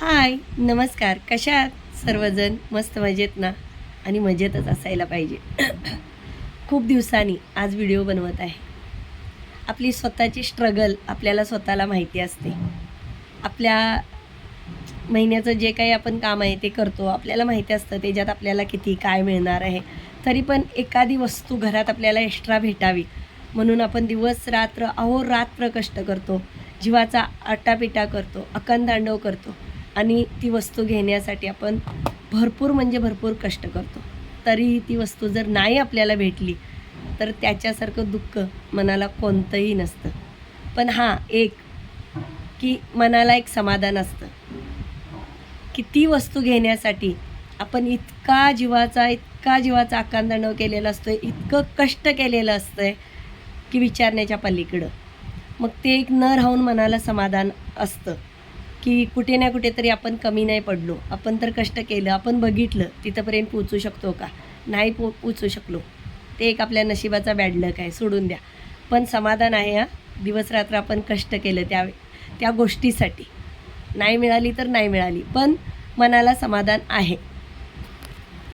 हाय नमस्कार. कशा आहात? सर्वजण मस्त मजेत ना? आणि मजेतच असायला पाहिजे. खूप दिवसांनी आज व्हिडिओ बनवत आहे. आपली स्वतःची स्ट्रगल आपल्याला स्वतःला माहिती असते. आपल्या महिन्याचं जे काही आपण काम आहे ते करतो आपल्याला माहिती असतं त्याच्यात आपल्याला किती काय मिळणार आहे. तरी पण एखादी वस्तू घरात आपल्याला एक्स्ट्रा भेटावी. म्हणून आपण दिवस रात्र अहोरात्र कष्ट करतो. जीवाचा आटापिटा करतो अकंदांडव करतो. आणि ती वस्तू घेण्यासाठी आपण भरपूर म्हणजे भरपूर कष्ट करतो. तरीही ती वस्तू जर नाही आपल्याला भेटली तर त्याच्यासारखं दुःख मनाला कोणतंही नसतं. पण हां एक की मनाला एक समाधान असतं. की ती वस्तू घेण्यासाठी आपण इतका जीवाचा इतका जीवाचा आकांदणव केलेला असतो इतकं कष्ट केलेलं असतं की विचारण्याच्या पलीकडं. मग ते एक न राहून मनाला समाधान असतं. की कुठे ना कुठेतरी आपण कमी नाही पडलो. आपण तर कष्ट केलं आपण बघितलं तिथंपर्यंत पोचू शकतो का? नाही पो पोचू शकलो. ते एक आपल्या नशिबाचा बॅड लक आहे सोडून द्या. पण समाधान आहे हा. दिवसरात्र आपण कष्ट केलं त्या त्या गोष्टीसाठी. नाही मिळाली तर नाही मिळाली. पण मनाला समाधान आहे.